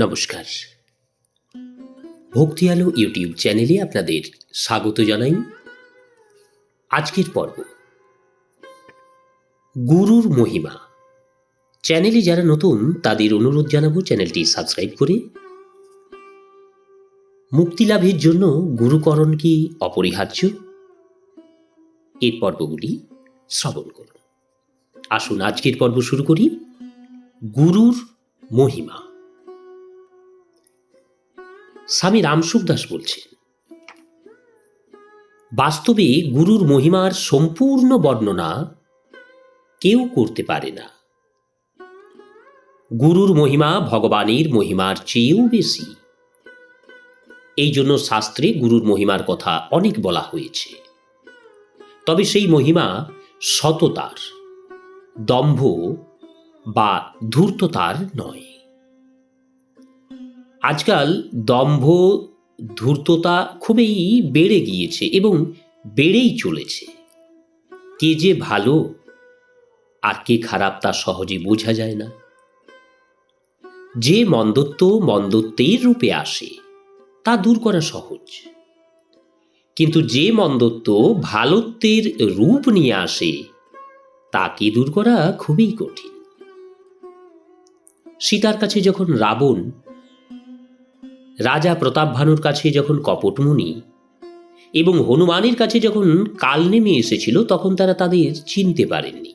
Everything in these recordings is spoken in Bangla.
নমস্কার। ভক্তি আলো ইউটিউব চ্যানেলে আপনাদের স্বাগত জানাই। আজকের পর্ব। গুরুর মহিমা। চ্যানেলে যারা নতুন, তাদের অনুরোধ জানাব চ্যানেলটি সাবস্ক্রাইব করে। মুক্তি লাভের জন্য গুরুকরণ কি অপরিহার্য? এর পর্বগুলি শ্রবণ করুন। আসুন আজকের পর্ব শুরু করি। গুরুর মহিমা। স্বামী রামসুখ দাস বলছেন, বাস্তবে গুরুর মহিমার সম্পূর্ণ বর্ণনা কেউ করতে পারে না। গুরুর মহিমা ভগবানের মহিমার চেয়েও বেশি। এই জন্য শাস্ত্রে গুরুর মহিমার কথা অনেক বলা হয়েছে। তবে সেই মহিমা সততার, দম্ভ বা ধূর্ততার নয়। আজকাল দম্ভ, ধূর্ততা খুবই বেড়ে গিয়েছে এবং বেড়েই চলেছে। কে যে ভালো আর কে খারাপ তা সহজে বোঝা যায় না। যে মন্দত্ব মন্দত্বের রূপে আসে, তা দূর করা সহজ। কিন্তু যে মন্দত্ব ভালত্বের রূপ নিয়ে আসে, তাকে দূর করা খুবই কঠিন। সীতার কাছে যখন রাবণ রাজা প্রতাপ ভানুর কাছে যখন কপটমুনি এবং হনুমানের কাছে যখন কাল নেমে এসেছিল, তখন তারা তাদের চিনতে পারেননি।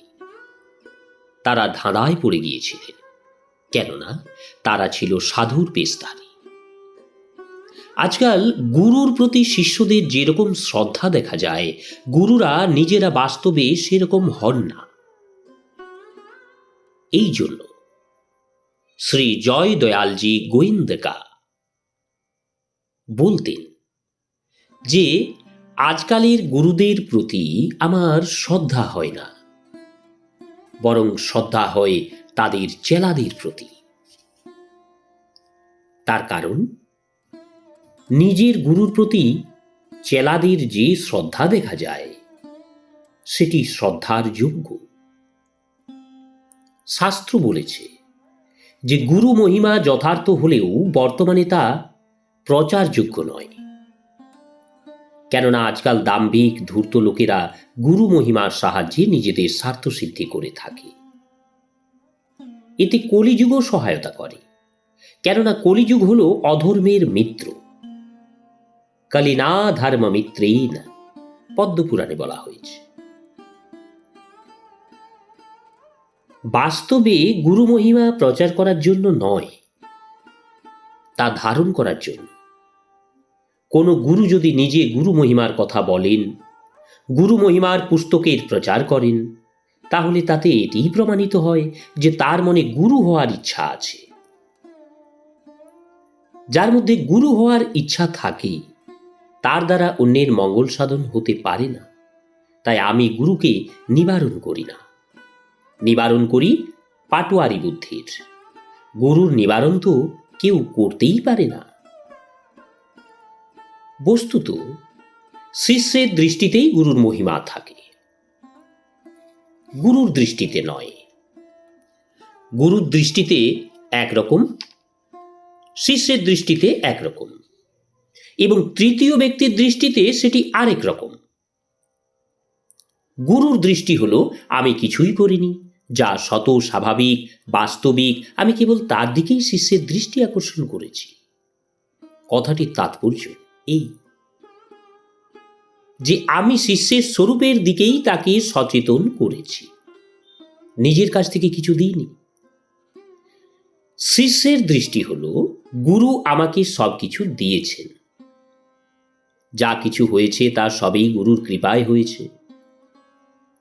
তারা ধাঁধায় পড়ে গিয়েছিলেন, কেননা তারা ছিল সাধুর পেস্তারি আজকাল গুরুর প্রতি শিষ্যদের যেরকম শ্রদ্ধা দেখা যায়, গুরুরা নিজেরা বাস্তবে সেরকম হন না। এই জন্য শ্রী জয় দয়ালজি গোয়েন্দকা বলতেন যে আজকালের গুরুদের প্রতি আমার শ্রদ্ধা হয় না, বরং শ্রদ্ধা হয় তাদের চেলাদের প্রতি। তার কারণ, নিজের গুরুর প্রতি চেলাদের যে শ্রদ্ধা দেখা যায়, সেটি শ্রদ্ধার যোগ্য। শাস্ত্র বলেছে যে গুরু মহিমা যথার্থ হলেও বর্তমানে তা প্রচারযোগ্য নয়। কেননা আজকাল দাম্ভিক, ধূর্ত লোকেরা গুরু মহিমার সাহায্যে নিজেদের স্বার্থসিদ্ধি করে থাকে। এতে কলিযুগও সহায়তা করে। কেননা কলিযুগ হল অধর্মের মিত্র। কালিনা ধর্ম মিত্রেই না পদ্মপুরাণে বলা হয়েছে। বাস্তবে গুরু মহিমা প্রচার করার জন্য নয় তা ধারণ করার জন্য। কোনো গুরু যদি নিজে গুরু মহিমার কথা বলেন, গুরু মহিমার পুস্তকের প্রচার করেন, তাহলে তাতে এটিই প্রমাণিত হয় যে তার মনে গুরু হওয়ার ইচ্ছা আছে। যার মধ্যে গুরু হওয়ার ইচ্ছা থাকে, তার দ্বারা অন্যের মঙ্গল সাধন হতে পারে না। তাই আমি গুরুকে নিবারণ করি না। নিবারণ করি পাটোয়ারি বুদ্ধির। গুরুর নিবারণ তো কেউ করতেই পারে না। বস্তুত, শিষ্যের দৃষ্টিতেই গুরুর মহিমা থাকে। গুরুর দৃষ্টিতে নয়। গুরুর দৃষ্টিতে একরকম, শিষ্যের দৃষ্টিতে একরকম এবং তৃতীয় ব্যক্তির দৃষ্টিতে সেটি আরেক রকম। গুরুর দৃষ্টি হলো, আমি কিছুই করিনি। যা শত স্বাভাবিক, বাস্তবিক, আমি কেবল তার দিকেই শিষ্যের দৃষ্টি আকর্ষণ করেছি। কথাটির তাৎপর্য এই। যে আমি শিষ্যের স্বরূপের দিকেই তাকে সচেতন করেছি। নিজের কাছ থেকে কিছু দিইনি। শিষ্যের দৃষ্টি হলো, গুরু আমাকে সব কিছু দিয়েছেন। যা কিছু হয়েছে তা সবই গুরুর কৃপায় হয়েছে।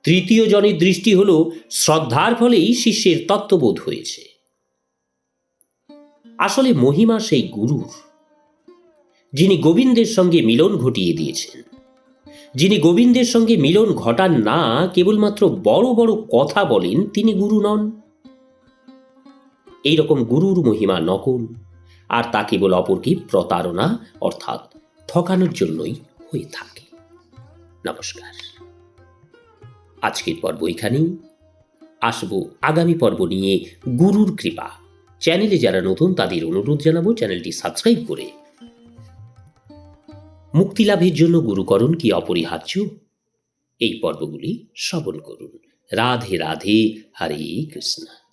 তৃতীয় জনের দৃষ্টি হল শ্রদ্ধার ফলেই শিষ্যের তত্ত্ববোধ হয়েছে। আসলে মহিমা সেই গুরুর, যিনি গোবিন্দের সঙ্গে মিলন ঘটিয়ে দিয়েছেন। যিনি গোবিন্দের সঙ্গে মিলন ঘটান না, কেবলমাত্র বড় বড় কথা বলেন তিনি গুরু নন। এই রকম গুরুর মহিমা নকল, আর তা কেবল অপরকে প্রতারণা অর্থাৎ ঠকানোর জন্যই হয়ে থাকে। নমস্কার। আজকের পর্ব এখানেই। আসব আগামী পর্ব নিয়ে গুরুর কৃপা। চ্যানেলে যারা নতুন, তাদের অনুরোধ জানাব চ্যানেলটি সাবস্ক্রাইব করে। মুক্তি লাভের জন্য গুরুকরণ কি অপরিহার্য? এই পর্বগুলি শ্রবণ করুন। রাধে রাধে, হরে কৃষ্ণ।